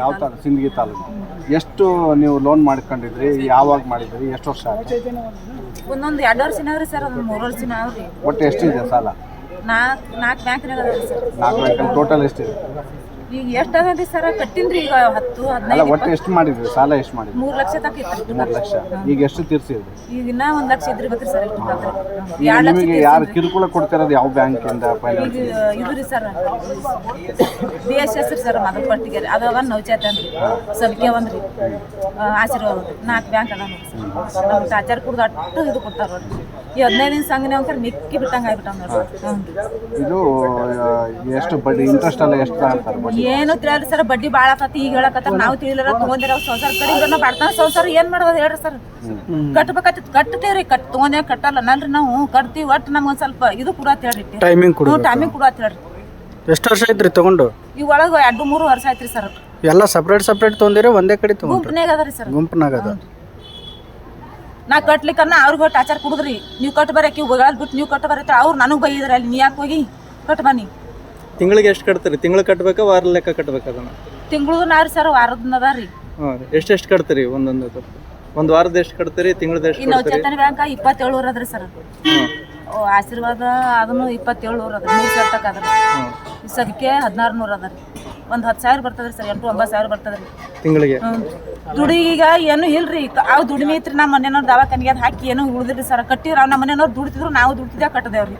ಯಾವ ತಾಲೂಕು ಸಿಂದಗಿ ತಾಲೂಕು? ಎಷ್ಟು ನೀವು ಲೋನ್ ಮಾಡ್ಕೊಂಡಿದ್ರಿ? ಯಾವಾಗ ಮಾಡಿದ್ರಿ? ಎಷ್ಟು ವರ್ಷ ಆಯ್ತು? ಒಂದೊಂದು ಎರಡು ವರ್ಷ ಅವ್ರಿ ಸರ್ ಒಂದು ಮೂರು ವರ್ಷ ಅವ್ರಿ ಒಟ್ಟು ಎಷ್ಟಿದೆ ಸಾಲ? ನಾಲ್ಕು ನಾಲ್ಕು ಬ್ಯಾಂಕ್ನಾಗ ಅದಾವ್ರಿ ಸರ್. ನಾಲ್ಕು ಬ್ಯಾಂಕಲ್ಲಿ ಟೋಟಲ್ ಎಷ್ಟಿದೆ? ಈಗ ಎಷ್ಟು ಅದಾವ್ರಿ ಸರ್? ಕಟ್ಟಿನ್ರಿ ಈಗ ಹತ್ತು ಅಲ್ಲ ಹದಿನೈದು ಒಟ್ಟು ಎಷ್ಟು ಮಾಡಿದ್ರಿ? ಸಾಲ ಎಷ್ಟು ಮಾಡಿದ್ರಿ? ಮೂರು ಲಕ್ಷ ತನಕ ಇತ್ತು ಮೂರು ಲಕ್ಷ. ಈಗ ಎಷ್ಟು ತೀರ್ಸಿದ್ರಿ? ಈಗ ಇನ್ನ ಒಂದ್ ಲಕ್ಷ ಇದ್ರಿ ಸರ್ ಎಷ್ಟು ಈಗ ಎರಡು ಲಕ್ಷ ಯಾರು ಕಿರುಕುಳ ಕೊಡ್ತಿರೋದು ಯಾವ ಬ್ಯಾಂಕಿಂದ ಫೈನಾನ್ಸ್ ಈಗ ಇದು ರೀ ಸರ್ ಬಿ ಎಸ್ ಎಸ್ ರೀ ಸರ್ ಮೊದಲು ಪಟ್ಟಿಗೆ ರೀ ಅದು ಒಂದು ನೌಚಾತನ್ ರೀ. ಸಬ್ಕೆ ಒಂದು ರೀ. ಆಶೀರ್ವಾದ ನಾಲ್ಕು ಬ್ಯಾಂಕ್ ಅದ ನೋಡಿ ಸರ್. ನಮ್ಮ ಟಾಚಾರ್ ಕುಡ್ದು ಅಟ್ಟು ಇದು ಕೊಡ್ತಾರ ನೋಡ್ರಿ ಈ ಹದಿನೈದು ದಿನ ಸಂಘನೆ ಒಂಥರ ಮಿಕ್ಕಿ ಬಿಟ್ಟಂಗೆ ಆಗ್ಬಿಟ್ಟ ನೋಡ್ರಿ. ಹ್ಞೂ ರೀ ಇದು ಆ, ಎಷ್ಟು ಬಡ್ಡಿ ಇಂಟ್ರೆಸ್ಟ್ ಎಲ್ಲ ಎಷ್ಟು ತಗೊಂತಾರೆ ಬಡ್ಡಿ? ಏನು ತಿಳಿಯಲ್ರಿ ಸರ್ ಬಡ್ಡಿ ಭಾಳ ಆಕತಿ ಈಗ ಹೇಳಕತ್ತ ನಾವು ತಿಳಿಯಲ್ಲ ತಗೊಂಡಿರೋ ಸಂಸಾರ. ಕಡೆ ನಾವು ಬಡ್ತಾನ ಸಂಸಾರ ಏನ್ ಮಾಡೋದು ಹೇಳ್ರಿ ಸರ್. ಕಟ್ಬೇಕಾಗ್ತೈತಿ ಕಟ್ತೇವ್ರಿ ಕಟ್ ತಗೊಂಡೇ ಕಟ್ಟಲ್ಲ ನಲ್ರಿ ನಾವು. ಕಟ್ತೀವಿ ಒಟ್ಟು ನಮ್ಗೆ ಒಂದ್ ಸ್ವಲ್ಪ ಇದು ಕೂಡ ಅಂತ ಹೇಳ್ರಿ ಟೈಮಿಂಗ್ ಕೊಡು. ಟೈಮಿಂಗ್ ಕೂಡ ಅಂತ ಹೇಳ್ರಿ. ಎಷ್ಟು ವರ್ಷ ಐತ್ರಿ ತಗೊಂಡು? ಈ ಒಳಗೆ ಎರಡು ಮೂರು ವರ್ಷ ಆಯ್ತ್ರಿ ಸರ್. ಎಲ್ಲ ಸಪ್ರೇಟ್ ಸಪ್ರೇಟ್ ತಗೊಂಡಿರ ಒಂದೇ ಕಡೆ ತಗೊಂಡ್ರಿ? ಗುಂಪನ್ಯಾಗ ಅದ ರೀ ಸರ್. ಗುಂಪನಾಗ ಅದ. ನಾ ಕಟ್ಲಿಕ್ಕನ್ನ ಅವ್ರಿಗೆ ಟಾಚರ್ ಕುಡಿದ್ರಿ. ನೀವು ಕಟ್ ಬರಕ್ಕೆ ಬಿಟ್ಟು ನೀವು ಕಟ್ ಬರತ್ತ ಅವ್ರು ನನಗೆ ಬೈದ್ರಿ ಅಲ್ಲಿ ನೀ ಯಾಕೆ ಹೋಗಿ ಕಟ್ ಬನ್ನಿ ತಿಂಗಳಿಗೆ ಎಷ್ಟು ಕಟ್ತೀರಿ? ತಿಂಗಳು ಕಟ್ಬೇಕಾ ವಾರ ಲೆಕ್ಕ ಕಟ್ಬೇಕು ಅದನ್ನ? ತಿಂಗಳು ನಾರಿ ಸರ್ ವಾರದನ್ನ ಅದ ರೀ. ಎಷ್ಟು ಎಷ್ಟು ಕಟ್ತೀರಿ ಒಂದೊಂದು ಒಂದು ವಾರದ ಎಷ್ಟು ಕಟ್ತೀರಿ ತಿಂಗಳದ ಎಷ್ಟು ಇನ್ನು ಕಟ್ತೀರಿ? ಚೇತನ ಬ್ಯಾಂಕ್ ಇಪ್ಪತ್ತೇಳು ಊರ್ ಅದ್ರಿ ಸರ್. ಹಾಂ. ಓ, ಆಶೀರ್ವಾದ ಅದನ್ನು ಇಪ್ಪತ್ತೇಳು ನೂರು ಅದ ಮೂರು ಸಾವಿರ ತಕ ಅದ ರೀ ಈ ಸದ್ಯಕ್ಕೆ ಹದಿನಾರು ನೂರು ಅದ ರೀ. ಒಂದು ಹತ್ತು ಸಾವಿರ ಬರ್ತದ್ರಿ ಸರ್ ಎಂಟು ಒಂಬತ್ತು ಸಾವಿರ ಬರ್ತದ್ರಿ. ತಿಂಗಳಿಗೆ? ದುಡಿಗೀಗ ದುಡಿ ಈಗ ಏನು ಇಲ್ರಿ. ಕ- ಅವ್ ದುಡಿಮೆ ಐತ್ರಿ ನಮ್ಮ ಮನೆಯವ್ರು ದವಾಖಾನಿಗೆ ಅದು ಹಾಕಿ ಏನು ಉಳಿದ್ರಿ ಸರ್. ಕಟ್ಟಿರ ನಮ್ಮ ಮನೆಯವ್ರು ದುಡ್ತಿದ್ರು ನಾವು ದುಡ್ತಿದ್ದೆ ಕಟ್ಟದೇವ್ರಿ.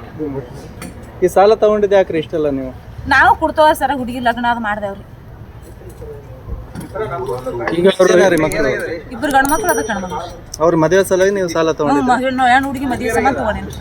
ಈ ಸಾಲ ತಗೊಂಡಿದ್ದು ಯಾಕ್ರಿ ಇಷ್ಟಲ್ಲ ನೀವು? ನಾವು ಕೊಡ್ತೇವ ಸರ ಹುಡುಗಿ ಲಗ್ನ ಅದು ಮಾಡ್ದೇವ್ರಿ. ಈಗ ರೀ ಮಕ್ಕಳು? ಇಬ್ರು ಗಂಡು ಮಕ್ಳು ಅದ ಗಂಡು ಮಕ್ಳು ಅವ್ರ ಮದುವೆ ಸಲುವಾಗಿ ನೀವು ಸಾಲ ತಗೊಂಡ್ರಿ ಹೆಣ್ಣು ಹುಡುಗಿ ಮದುವೆ ಸಮ ತಗೊಂಡೇನ್ರಿ